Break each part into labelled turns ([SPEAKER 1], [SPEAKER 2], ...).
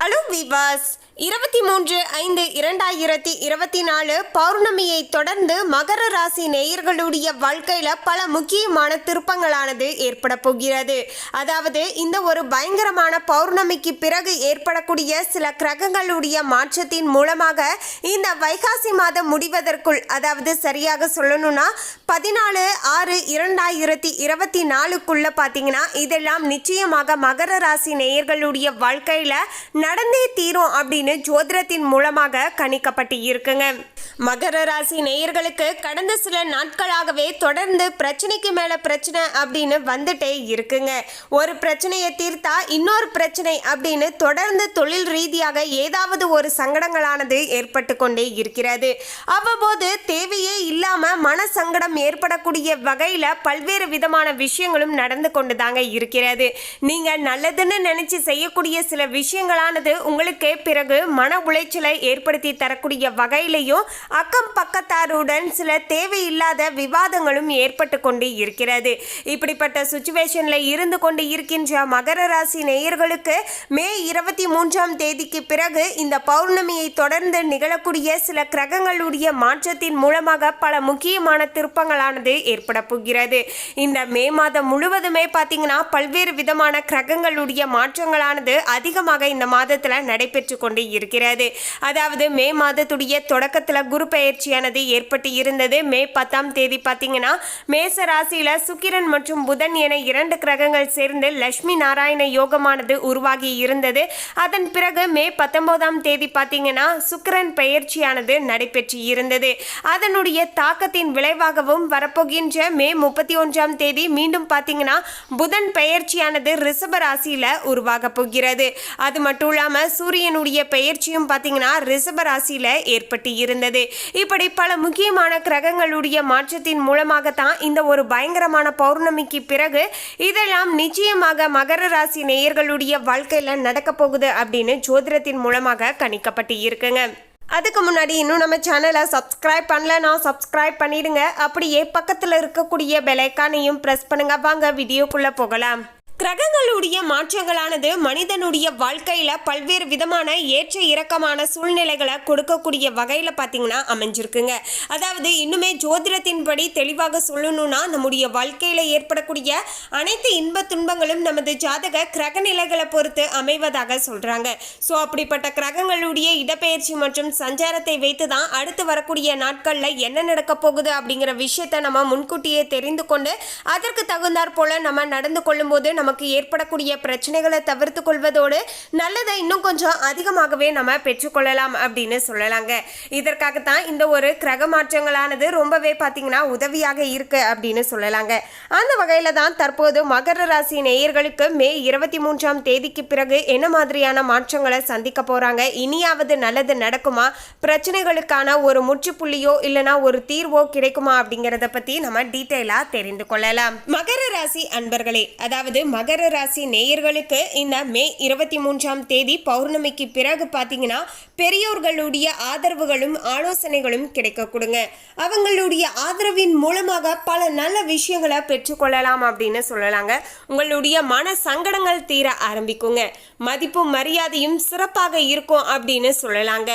[SPEAKER 1] Hello விவாஸ் இருபத்தி மூன்று ஐந்து இரண்டாயிரத்தி இருபத்தி நாலு பௌர்ணமியை தொடர்ந்து மகர ராசி நேயர்களுடைய வாழ்க்கையில பல முக்கியமான திருப்பங்களானது ஏற்பட போகிறது. அதாவது இந்த ஒரு பயங்கரமான பௌர்ணமிக்கு பிறகு ஏற்படக்கூடிய சில கிரகங்களுடைய மாற்றத்தின் மூலமாக இந்த வைகாசி மாதம் முடிவதற்குள் அதாவது சரியாக சொல்லணும்னா பதினாலு ஆறு இரண்டாயிரத்தி இருபத்தி நாலுக்குள்ள பார்த்தீங்கன்னா இதெல்லாம் நிச்சயமாக மகர ராசி நேயர்களுடைய வாழ்க்கையில நடந்தே தீரும் அப்படின்னு ஜோதிடத்தின் மூலமாக கணிக்கப்பட்டு இருக்குங்க. மகர ராசி நேயர்களுக்கு கடந்த சில நாட்களாகவே தொடர்ந்து பிரச்சனைக்கு மேல பிரச்சனை அப்படின்னு வந்துட்டே இருக்குங்க. ஒரு பிரச்சனையை தீர்த்தா இன்னொரு பிரச்சனை அப்படின்னு தொடர்ந்து தொழில் ரீதியாக ஏதாவது ஒரு சங்கடங்களானது ஏற்பட்டு கொண்டே இருக்கிறது. அவ்வப்போது தேவையே இல்லாம மன சங்கடம் ஏற்படக்கூடிய வகையில பல்வேறு விதமான விஷயங்களும் நடந்து கொண்டு தாங்க இருக்கிறது. நீங்க நல்லதுன்னு நினைச்சு செய்யக்கூடிய சில விஷயங்களான ஆனது உங்களுக்கு பிறகு மன உளைச்சலை ஏற்படுத்தி தரக்கூடிய வகையிலையும் அக்கம் பக்கத்தாருடன் சில தேவையில்லாத விவாதங்களும் ஏற்பட்டு கொண்டு இருக்கிறது. இப்படிப்பட்ட சுச்சுவேஷனில் இருந்து கொண்டு இருக்கின்ற மகர ராசி நேயர்களுக்கு மே இருபத்தி மூன்றாம் தேதிக்கு பிறகு இந்த பௌர்ணமியை தொடர்ந்து நிகழக்கூடிய சில கிரகங்களுடைய மாற்றத்தின் மூலமாக பல முக்கியமான திருப்பங்களானது ஏற்பட போகிறது. இந்த மே மாதம் முழுவதுமே பார்த்தீங்கன்னா பல்வேறு விதமான கிரகங்களுடைய மாற்றங்களானது அதிகமாக இந்த மாதத்தில் நடைபெற்று கொண்டு இருக்கிறது. அதாவது மே மாதத்துடைய தொடக்கத்தில் குரு பெயர்ச்சியானது ஏற்பட்டு இருந்தது. மே பத்தாம் தேதி பார்த்தீங்கன்னா மேச ராசியில் சுக்கிரன் மற்றும் புதன் என இரண்டு கிரகங்கள் சேர்ந்து லட்சுமி நாராயண யோகமானது உருவாகி இருந்தது. அதன் பிறகு மே பத்தொன்பதாம் தேதி பார்த்தீங்கன்னா சுக்கிரன் பெயர்ச்சியானது நடைபெற்று இருந்தது. அதனுடைய தாக்கத்தின் விளைவாகவும் வரப்போகின்ற மே முப்பத்தி ஒன்றாம் தேதி மீண்டும் பார்த்தீங்கன்னா புதன் பெயர்ச்சியானது ரிஷப ராசியில் உருவாக போகிறது. அது மட்டும் இல்லாம சூரியனுடைய பெயர்ச்சியும் பார்த்தீங்கன்னா ரிஷப ராசியில ஏற்பட்டு இருந்தது. இப்படி பல முக்கியமான கிரகங்களுடைய மாற்றத்தின் மூலமாகத்தான் இந்த ஒரு பயங்கரமான பௌர்ணமிக்கு பிறகு இதெல்லாம் நிச்சயமாக மகர ராசி நேயர்களுடைய வாழ்க்கையில நடக்க போகுது அப்படின்னு ஜோதிடத்தின் மூலமாக கணிக்கப்பட்டு இருக்குங்க. அதுக்கு முன்னாடி இன்னும் நம்ம சேனலை சப்ஸ்கிரைப் பண்ணலன்னா சப்ஸ்கிரைப் பண்ணிடுங்க. அப்படியே பக்கத்தில் இருக்கக்கூடிய பெலைக்கானையும் ப்ரெஸ் பண்ணுங்க. வாங்க வீடியோக்குள்ளே போகலாம். கிரகங்களுடைய மாற்றங்களானது மனிதனுடைய வாழ்க்கையில பல்வேறு விதமான ஏற்ற இறக்கமான சூழ்நிலைகளை கொடுக்கக்கூடிய வகையில பாத்தீங்கன்னா அமைஞ்சிருக்குங்க. அதாவது இன்னுமே ஜோதிடத்தின்படி தெளிவாக சொல்லணும்னா நம்முடைய வாழ்க்கையில ஏற்படக்கூடிய அனைத்து இன்ப துன்பங்களும் நமது ஜாதக கிரக நிலைகளை பொறுத்து அமைவதாக சொல்றாங்க. ஸோ அப்படிப்பட்ட கிரகங்களுடைய இடப்பெயர்ச்சி மற்றும் சஞ்சாரத்தை வைத்து தான் அடுத்து வரக்கூடிய நாட்கள்ல என்ன நடக்க போகுது அப்படிங்கிற விஷயத்தை நம்ம முன்கூட்டியே தெரிந்து கொண்டு அதற்கு தகுந்தாற் போல நம்ம நடந்து கொள்ளும்போது நமக்கு ஏற்படக்கூடிய பிரச்சனைகளை தவிர்த்து கொள்வதோடு நல்லதை இன்னும் கொஞ்சம் அதிகமாகவே நம்ம பெற்றுக்கொள்ளலாம் அப்படின்னு சொல்லலாங்க. இதற்காகத்தான் இந்த ஒரு கிரக மாற்றங்களானது ரொம்பவே பார்த்தீங்கன்னா உதவியாக இருக்கு அப்படின்னு சொல்லலாங்க. அந்த வகையில தான் தற்போது மகர ராசி நேயர்களுக்கு மே இருபத்தி மூன்றாம் தேதிக்கு பிறகு என்ன மாதிரியான மாற்றங்களை சந்திக்க போறாங்க? இனியாவது நல்லது நடக்குமா? பிரச்சனைகளுக்கான ஒரு முற்றுப்புள்ளியோ இல்லைனா ஒரு தீர்வோ கிடைக்குமா அப்படிங்கிறத பத்தி நம்ம டீட்டெயிலா தெரிந்து கொள்ளலாம். மகர ராசி அன்பர்களே அதாவது மகர ராசி நேயர்களுக்கு இந்த மே இருபத்தி மூன்றாம் தேதி பௌர்ணமிக்கு பிறகு பார்த்தீங்கன்னா பெரியோர்களுடைய ஆதரவுகளும் ஆலோசனைகளும் கிடைக்க கொடுங்க. அவங்களுடைய ஆதரவின் மூலமாக பல நல்ல விஷயங்களை பெற்றுக்கொள்ளலாம் அப்படின்னு சொல்லலாங்க. உங்களுடைய மன சங்கடங்கள் தீர ஆரம்பிக்குங்க. மதிப்பும் மரியாதையும் சிறப்பாக இருக்கும் அப்படின்னு சொல்லலாங்க.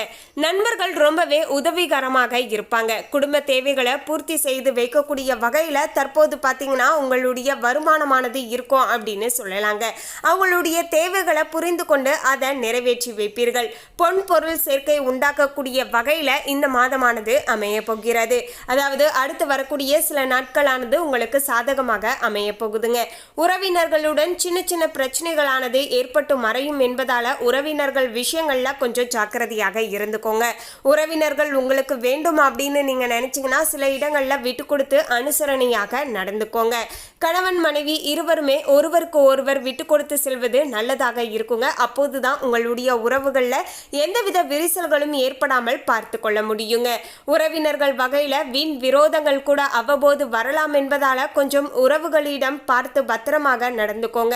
[SPEAKER 1] நண்பர்கள் ரொம்பவே உதவிகரமாக இருப்பாங்க. குடும்ப தேவைகளை பூர்த்தி செய்து வைக்கக்கூடிய வகையில் தற்போது பார்த்தீங்கன்னா உங்களுடைய வருமானமானது இருக்கும் அப்படின்னு அப்படின்னு சொல்லலாங்க. அவங்களுடைய தேவைகளை புரிந்து கொண்டு அதை நிறைவேற்றி வைப்பீர்கள். பொன் பொருள் சேர்க்கை உண்டாக்கக்கூடிய வகையில் இந்த மாதமானது அமைய போகிறது. அதாவது அடுத்து வரக்கூடிய சில நாட்களானது உங்களுக்கு சாதகமாக அமைய போகுதுங்க. உறவினர்களுடன் சின்ன சின்ன பிரச்சனைகளானது ஏற்பட்டு மறையும் என்பதால் உறவினர்கள் விஷயங்களில் கொஞ்சம் ஜாக்கிரதையாக இருந்துக்கோங்க. உறவினர்கள் உங்களுக்கு வேண்டும் அப்படின்னு நீங்கள் நினச்சிங்கன்னா சில இடங்களில் விட்டு கொடுத்து அனுசரணையாக நடந்துக்கோங்க. கணவன் மனைவி இருவருமே ஒருவர் ஒருவருக்கு ஒருவர் விட்டு கொடுத்து செல்வது நல்லதாக இருக்குங்க. அப்போது தான் உங்களுடைய உறவுகளில் எந்தவித விரிசல்களும் ஏற்படாமல் பார்த்து கொள்ள முடியுங்க. உறவினர்கள் வகையில் வீண் விரோதங்கள் கூட அவ்வப்போது வரலாம் என்பதால கொஞ்சம் உறவுகளிடம் பார்த்து பத்திரமாக நடந்துக்கோங்க.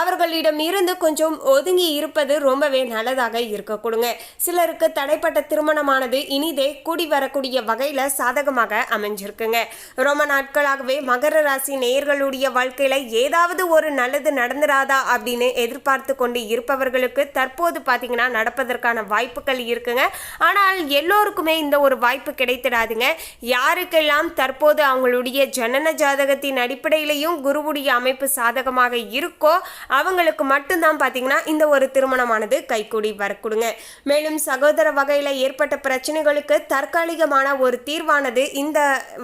[SPEAKER 1] அவர்களிடம் இருந்து கொஞ்சம் ஒதுங்கி இருப்பது ரொம்பவே நல்லதாக இருக்க கொடுங்க. சிலருக்கு தடைப்பட்ட திருமணமானது இனிதே கூடி வரக்கூடிய வகையில் சாதகமாக அமைஞ்சிருக்குங்க. ரொம்ப நாட்களாகவே மகர ராசி நேயர்களுடைய வாழ்க்கையில ஏதாவது ஒரு நல்லது நடந்துராதா அப்படின்னு எதிர்பார்த்து கொண்டு இருப்பவர்களுக்கு தற்போது பார்த்தீங்கன்னா நடப்பதற்கான வாய்ப்புகள் இருக்குங்க. ஆனால் எல்லோருக்குமே இந்த ஒரு வாய்ப்பு கிடைத்திடாதுங்க. யாருக்கெல்லாம் தற்போது அவங்களுடைய ஜனன ஜாதகத்தின் அடிப்படையிலையும் குருவுடைய அமைப்பு சாதகமாக இருக்கோ அவங்களுக்கு மட்டும்தான் பார்த்தீங்கன்னா இந்த ஒரு திருமணமானது கைகூடி வரக்கூடுங்க. மேலும் சகோதர வகையில் ஏற்பட்ட பிரச்சனைகளுக்கு தற்காலிகமான ஒரு தீர்வானது இந்த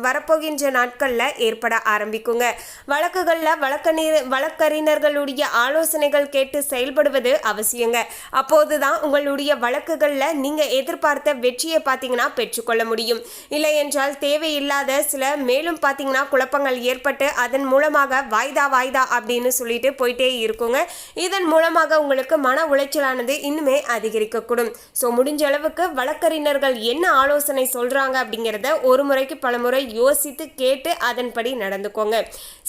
[SPEAKER 1] வரப்போகின்ற நாட்களில் ஏற்பட ஆரம்பிக்குங்க. வழக்குகளில் வழக்கறிஞர் வழக்கறிஞர்களுடைய ஆலோசனைகள் கேட்டு செயல்படுவது அவசியங்க. அப்போதுதான் உங்களுடைய வழக்குகளில் நீங்கள் எதிர்பார்த்த வெற்றியை பார்த்தீங்கன்னா பெற்றுக்கொள்ள முடியும். இல்லை என்றால் தேவையில்லாத சில மேலும் பார்த்தீங்கன்னா குழப்பங்கள் ஏற்பட்டு அதன் மூலமாக வாய்தா வாய்தா அப்படின்னு சொல்லிட்டு போயிட்டே இருக்குங்க. இதன் மூலமாக உங்களுக்கு மன உளைச்சலானது இன்னுமே அதிகரிக்கக்கூடும். ஸோ முடிஞ்ச அளவுக்கு வழக்கறிஞர்கள் என்ன ஆலோசனை சொல்றாங்க அப்படிங்கிறத ஒரு முறைக்கு பல முறை யோசித்து கேட்டு அதன்படி நடந்துக்கோங்க.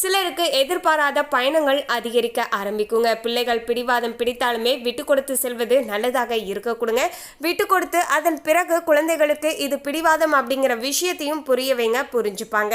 [SPEAKER 1] சிலருக்கு எதிர்பாராத பயணங்கள் அதிகரிக்க ஆரம்பிக்குங்க. பிள்ளைகள் பிடிவாதம் பிடித்தாலுமே விட்டு கொடுத்து செல்வது நல்லதாக இருக்க கொடுங்க. விட்டு கொடுத்து அதன் பிறகு குழந்தைகளுக்கு இது பிடிவாதம் அப்படிங்கிற விஷயத்தையும் புரிய வைங்க புரிஞ்சுப்பாங்க.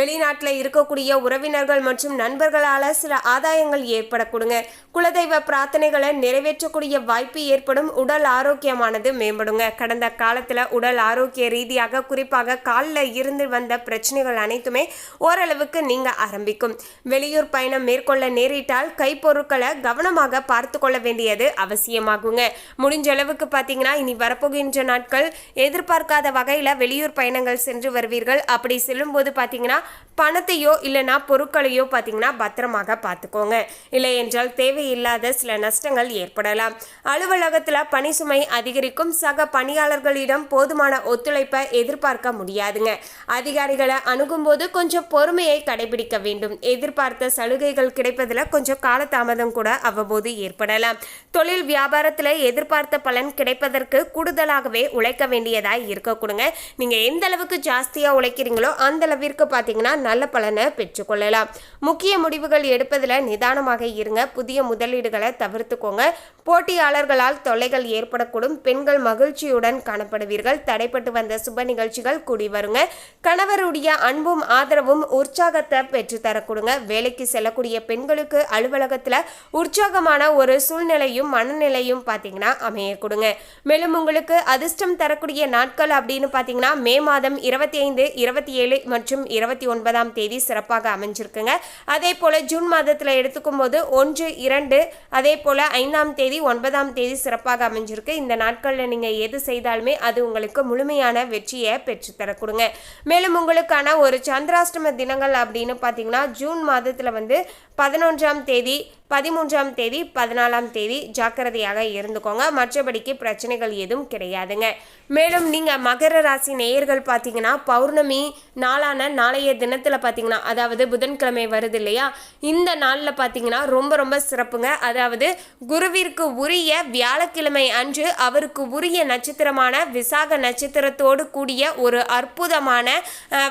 [SPEAKER 1] வெளிநாட்டில் இருக்கக்கூடிய உறவினர்கள் மற்றும் நண்பர்களால் சில ஆதாயங்கள் ஏற்படக்கூடுங்க குலதெய்வ பிரார்த்தனைகளை நிறைவேற்றக்கூடிய வாய்ப்பு ஏற்படும். உடல் ஆரோக்கியமானது மேம்படுங்க. கடந்த காலத்தில் உடல் ஆரோக்கிய ரீதியாக குறிப்பாக காலில் இருந்து வந்த பிரச்சனைகள் அனைத்துமே ஓரளவுக்கு நீங்க ஆரம்பிக்கும். வெளியூர் பயணம் மேற்கொள்ள நேரிட்டால் கைப்பொருட்களை கவனமாக பார்த்து கொள்ள வேண்டியது அவசியமாகுங்க. முடிஞ்ச அளவுக்கு பார்த்தீங்கன்னா இனி வரப்போகின்ற நாட்கள் எதிர்பார்க்காத வகையில் வெளியூர் பயணங்கள் சென்று வருவீர்கள். அப்படி செல்லும்போது பார்த்தீங்கன்னா பணத்தையோ இல்லைனா பொருட்களையோ பார்த்தீங்கன்னா பத்திரமாக பார்த்துக்கோங்க. இல்லை என்றால் தேவையில்லாத சில நஷ்டங்கள் ஏற்படலாம். அலுவலகத்தில் பணி சுமை அதிகரிக்கும். சக பணியாளர்களிடம் போதுமான ஒத்துழைப்பை எதிர்பார்க்க முடியாதுங்க. அதிகாரிகளை அணுகும்போது கொஞ்சம் பொறுமையை கடைபிடிக்க வேண்டும். எதிர்பார்த்த சலுகைகள் கிடைப்பதில் கொஞ்சம் காலதாமதம் கூட அவ்வப்போது ஏற்படலாம். தொழில் வியாபாரத்தில் எதிர்பார்த்த பலன் கிடைப்பதற்கு கூடுதலாகவே உழைக்க வேண்டியதாக இருக்கக்கூடுங்க நீங்கள் எந்த அளவுக்கு ஜாஸ்தியாக உழைக்கிறீங்களோ அந்த அளவிற்கு பார்த்தீங்கன்னா நல்ல பலனை பெற்றுக்கொள்ளலாம் முக்கிய முடிவுகள் எடுப்பதில் நிதானமாக இருங்க. புதிய முதலீடுகளை தவிர்த்துக்கோங்க. போட்டியாளர்களால் தொல்லைகள் ஏற்படக்கூடும். பெண்கள் மகிழ்ச்சியுடன் காணப்படுவீர்கள். தடைப்பட்டு வந்த சுப நிகழ்ச்சிகள் கூடி வருங்க. கணவருடைய அன்பும் ஆதரவும் உற்சாகத்தை பெற்றுத்தரக்கூடுங்க வேலைக்கு செல்லக்கூடிய பெண்களுக்கு அலுவலகத்தில் உற்சாகமான ஒரு சூழ்நிலையும் மனநிலையும் பார்த்தீங்கன்னா அமைய கொடுங்க. மேலும் உங்களுக்கு அதிர்ஷ்டம் தரக்கூடிய நாட்கள் அப்படின்னு பார்த்தீங்கன்னா மே மாதம் இருபத்தி ஐந்து இருபத்தி ஏழு மற்றும் இருபத்தி ஒன்பதாம் தேதி சிறப்பாக அமைஞ்சிருக்குங்க. அதே போல் ஜூன் மாதத்தில் எடுத்துக்கும் போது ஒன்று இரண்டு அதே போல் ஐந்தாம் தேதி ஒன்பதாம் தேதி சிறப்பாக அமைஞ்சிருக்கு. இந்த நாட்களில் நீங்கள் எது செய்தாலுமே அது உங்களுக்கு முழுமையான வெற்றியை பெற்றுத்தர கொடுங்க. மேலும் உங்களுக்கான ஒரு சந்திராஷ்டம தினங்கள் அப்படின்னு பார்த்தீங்கன்னா ஜூன் மாதத்தில் வந்து பதினொன்று பதினொன்றாம் தேதி பதிமூன்றாம் தேதி பதினாலாம் தேதி ஜாக்கிரதையாக இருந்துக்கோங்க. மற்றபடிக்கு பிரச்சனைகள் எதுவும் கிடையாதுங்க. மேலும் நீங்கள் மகர ராசி நேயர்கள் பார்த்தீங்கன்னா பௌர்ணமி நாளான நாளைய தினத்தில் பார்த்தீங்கன்னா அதாவது புதன்கிழமை வருது இல்லையா? இந்த நாளில் பார்த்தீங்கன்னா ரொம்ப ரொம்ப சிறப்புங்க. அதாவது குருவிற்கு உரிய வியாழக்கிழமை அன்று அவருக்கு உரிய நட்சத்திரமான விசாக நட்சத்திரத்தோடு கூடிய ஒரு அற்புதமான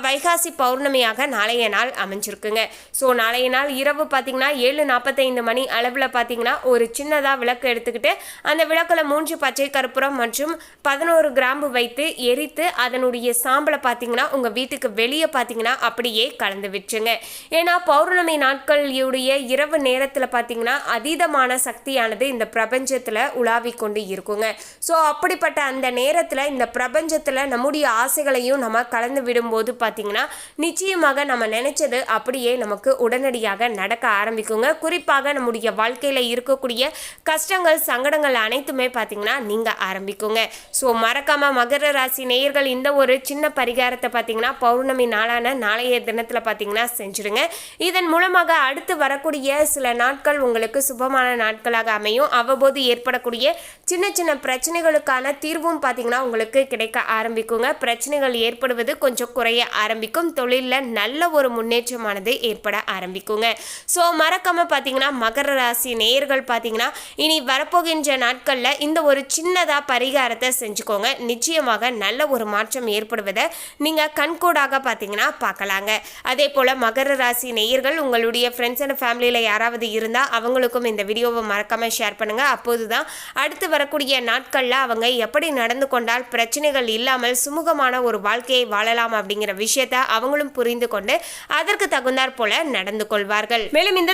[SPEAKER 1] வைகாசி பௌர்ணமியாக நாளைய நாள் அமைஞ்சிருக்குங்க. ஸோ நாளைய நாள் இரவு பார்த்தீங்கன்னா ஏழு நாற்பத்தைந்து மணி அளவில் பார்த்தீங்கன்னா ஒரு சின்னதாக விளக்கு எடுத்துக்கிட்டு அந்த விளக்கில் மூன்று பச்சை கற்பூரம் மற்றும் பதினோரு கிராம்பு வைத்து எரித்து அதனுடைய சாம்பலை பார்த்தீங்கன்னா உங்கள் வீட்டுக்கு வெளியே பார்த்தீங்கன்னா அப்படியே கலந்து விட்டுருங்க. ஏன்னா பௌர்ணமி நாட்களுடைய இரவு நேரத்தில் பார்த்தீங்கன்னா அதீதமான சக்தியானது இந்த பிரபஞ்சத்தில் உலாவி கொண்டு இருக்குங்க. ஸோ அப்படிப்பட்ட அந்த நேரத்தில் இந்த பிரபஞ்சத்தில் நம்முடைய ஆசைகளையும் நம்ம கலந்து விடும்போது பார்த்தீங்கன்னா நிச்சயமாக நம்ம நினச்சது அப்படியே நமக்கு உடனடியாக நடக்க இருக்குங்க குறிப்பாக நம்முடைய வாழ்க்கையில் இருக்கக்கூடிய கஷ்டங்கள் சங்கடங்கள் அனைத்துமே பார்த்தீங்கன்னா நீங்கள் ஆரம்பிக்குங்க. ஸோ மறக்காமல் மகர ராசி நேயர்கள் இந்த ஒரு சின்ன பரிகாரத்தை பார்த்தீங்கன்னா பௌர்ணமி நாளான நாளைய தினத்தில் பார்த்தீங்கன்னா செஞ்சுடுங்க. இதன் மூலமாக அடுத்து வரக்கூடிய சில நாட்கள் உங்களுக்கு சுபமான நாட்களாக அமையும். அவ்வப்போது ஏற்படக்கூடிய சின்ன சின்ன பிரச்சனைகளுக்கான தீர்வும் பார்த்தீங்கன்னா உங்களுக்கு கிடைக்க ஆரம்பிக்குங்க. பிரச்சனைகள் ஏற்படுவது கொஞ்சம் குறைய ஆரம்பிக்கும். தொழிலில் நல்ல ஒரு முன்னேற்றமானது ஏற்பட ஆரம்பிக்குங்க. ஸோ மறக்காம பார்த்தீங்கன்னா மகர ராசி நேயர்கள் பார்த்தீங்கன்னா இனி வரப்போகின்ற நாட்களில் இந்த ஒரு சின்னதாக பரிகாரத்தை செஞ்சுக்கோங்க. நிச்சயமாக நல்ல ஒரு மாற்றம் ஏற்படுவதை நீங்கள் கண்கூடாக பார்த்தீங்கன்னா பார்க்கலாங்க அதே போல் மகர ராசி நேயர்கள் உங்களுடைய ஃப்ரெண்ட்ஸ் அண்ட் ஃபேமிலியில் யாராவது இருந்தால் அவங்களுக்கும் இந்த வீடியோவை மறக்காம ஷேர் பண்ணுங்கள் அப்போது தான் அடுத்து வரக்கூடிய நாட்களில் அவங்க எப்படி நடந்து கொண்டால் பிரச்சனைகள் இல்லாமல் சுமூகமான ஒரு வாழ்க்கையை வாழலாம் அப்படிங்கிற விஷயத்தை அவங்களும் புரிந்து கொண்டு அதற்கு தகுந்தாற் போல நடந்து கொள்வார்கள். மேலும் இந்த